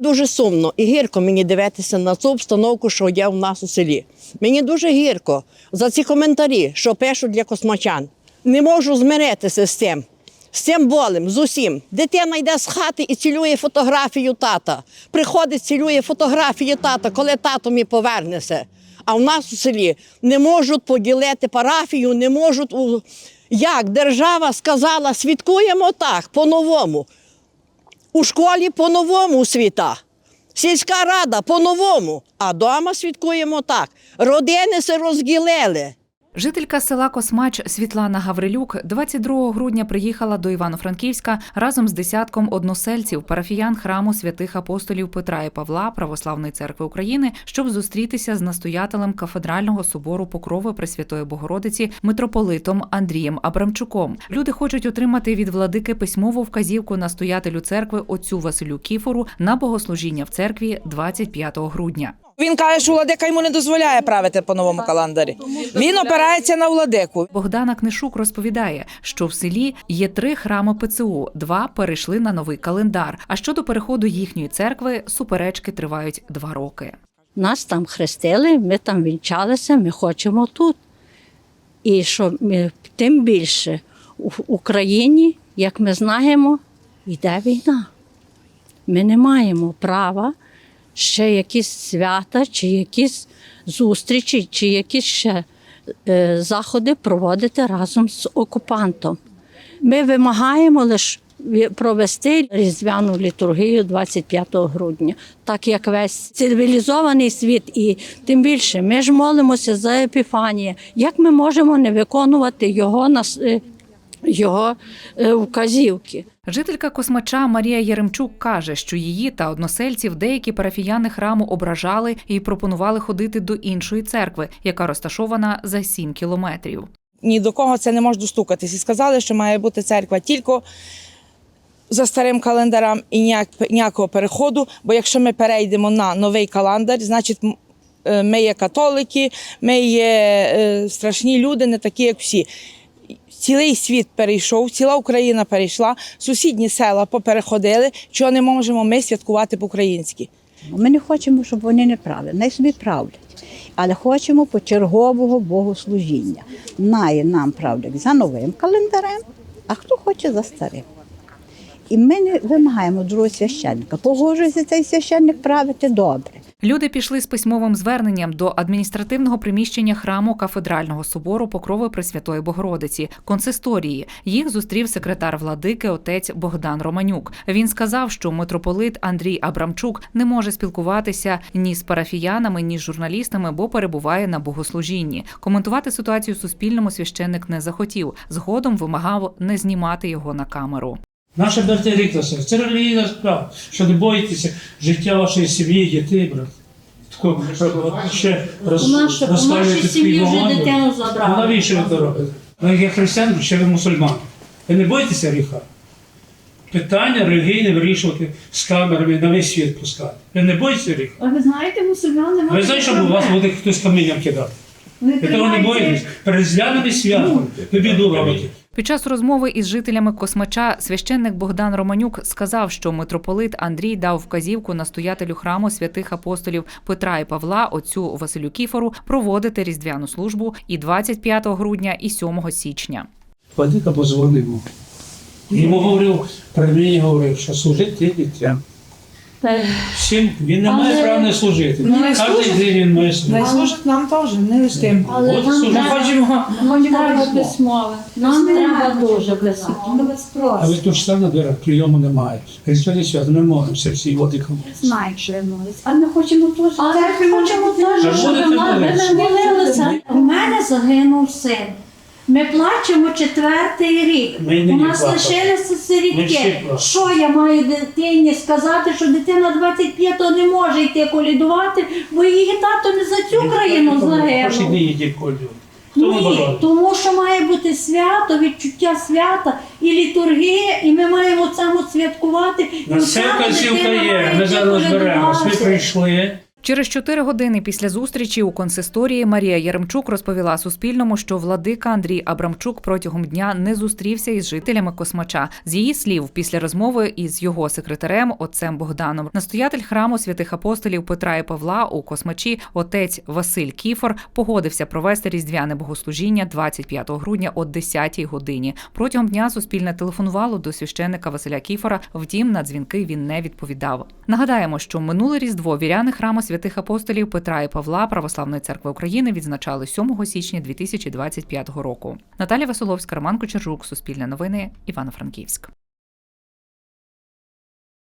Дуже сумно і гірко мені дивитися на цю обстановку, що є в нас у селі. Мені дуже гірко за ці коментарі, що пишуть для космачан. Не можу змиритися з цим. З цим болем, з усім. Дитина йде з хати і цілює фотографію тата. Приходить, цілює фотографію тата, коли тато мій повернеться. А в нас у селі не можуть поділити парафію, не можуть. Як держава сказала, святкуємо так, по-новому. У школі по-новому світа. Сільська рада по-новому, а вдома святкуємо так. Родини се розділили. Жителька села Космач Світлана Гаврилюк 22 грудня приїхала до Івано-Франківська разом з десятком односельців, парафіян храму святих апостолів Петра і Павла Православної церкви України, щоб зустрітися з настоятелем кафедрального собору Покрови Пресвятої Богородиці митрополитом Андрієм Абрамчуком. Люди хочуть отримати від владики письмову вказівку настоятелю церкви отцю Василю Кіфору на богослужіння в церкві 25 грудня. Він каже, що владика йому не дозволяє правити по новому календарі. Він опирається на владику. Богдана Книшук розповідає, що в селі є три храми ПЦУ, два перейшли на новий календар. А щодо переходу їхньої церкви, суперечки тривають два роки. Нас там хрестили, ми там вінчалися, ми хочемо тут. І що ми, тим більше в Україні, як ми знаємо, йде війна. Ми не маємо права ще якісь свята, чи якісь зустрічі, чи якісь ще е, заходи проводити разом з окупантом. Ми вимагаємо лише провести різдвяну літургію 25 грудня, так як весь цивілізований світ, і тим більше ми ж молимося за Епіфанія. Як ми можемо не виконувати його нас- е, його е, вказівки? Жителька космача Марія Яремчук каже, що її та односельців деякі парафіяни храму ображали і пропонували ходити до іншої церкви, яка розташована за 7 кілометрів. Ні до кого це не може достукатись. І сказали, що має бути церква тільки за старим календарем і ніяк, ніякого переходу. Бо якщо ми перейдемо на новий календар, значить е, ми є католики, ми є е, страшні люди, не такі, як всі. Цілий світ перейшов, ціла Україна перейшла, сусідні села попереходили, чого не можемо ми святкувати по-українськи. Ми не хочемо, щоб вони не правили, най собі правлять. Але хочемо почергового богослужіння. Най нам правлять за новим календарем, а хто хоче за старим. І ми не вимагаємо другого священника. Погоджується цей священник правити добре. Люди пішли з письмовим зверненням до адміністративного приміщення храму кафедрального собору Покрови Пресвятої Богородиці, консисторії. Їх зустрів секретар владики отець Богдан Романюк. Він сказав, що митрополит Андрій Абрамчук не може спілкуватися ні з парафіянами, ні з журналістами, бо перебуває на богослужінні. Коментувати ситуацію Суспільному священник не захотів. Згодом вимагав не знімати його на камеру. Наша бертериклася, це релігійна справа, що не боїтеся життя вашої сім'ї, дітей, брат. Тако, от ще роз, наша- у розставляєте нашій такий сім'ї вже дитину забрали. Ну навіщо ви це робите? Ви є християн, ще ви мусульман. Ви не боїтеся гріха? Питання релігійне вирішувати з камерами на весь світ пускати. Ви не боїтеся гріха? А ви знаєте, мусульмани Ви знаєте, що у вас буде хтось камінням кидати? Вони Ви того не боїтесь. Перед зляними святом ви біду робите. Під час розмови із жителями Космача священник Богдан Романюк сказав, що митрополит Андрій дав вказівку настоятелю храму святих апостолів Петра і Павла, отцю Василю Кіфору, проводити різдвяну службу і 25 грудня, і 7 січня. Владика позвонив йому. Говорив, при мені говорив, що служити дітям. Всім він не має права не служити. Кожен день він має Не служити. служить нам теж, не з тим. Але От нам служить. Ми хочемо Нам треба письмо. письмове. Нам треба дуже письмове. Ми вас А просимо. ви тут став на дверях, прийому немає. Різдвяні свято, ми молимося всі владиком. Знаємо, що ви молитесь. А ми хочемо теж. Але ми хочемо теж, щоб будете молитися? молилися. У мене загинув син. Ми плачемо четвертий рік. Ми У нас плакали. лишилися Ми всі сирітки. плакали. Що я маю дитині сказати, що дитина 25-го не може йти колідувати, бо її тато не за цю країну Кожен загинув. колю. Хто ви Ні, бажає? тому що має бути свято, відчуття свята і літургія, і ми маємо цьому святкувати. І На оця все вказівка дитина є, ми йти зараз розберемось. Ми колядувати. прийшли, Через чотири години після зустрічі у консисторії Марія Яремчук розповіла Суспільному, що владика Андрій Абрамчук протягом дня не зустрівся із жителями Космача. З її слів, після розмови із його секретарем, отцем Богданом, настоятель храму святих апостолів Петра і Павла у Космачі, отець Василь Кіфор, погодився провести різдвяне богослужіння 25 грудня о 10 годині. Протягом дня Суспільне телефонувало до священника Василя Кіфора. Втім, на дзвінки він не відповідав. Нагадаємо, що минуле різдво віряни храму святих апостолів Петра і Павла Православної церкви України відзначали 7 січня 2025 року. Наталя Василовська, Роман Кучержук, Суспільне новини, Івано-Франківськ.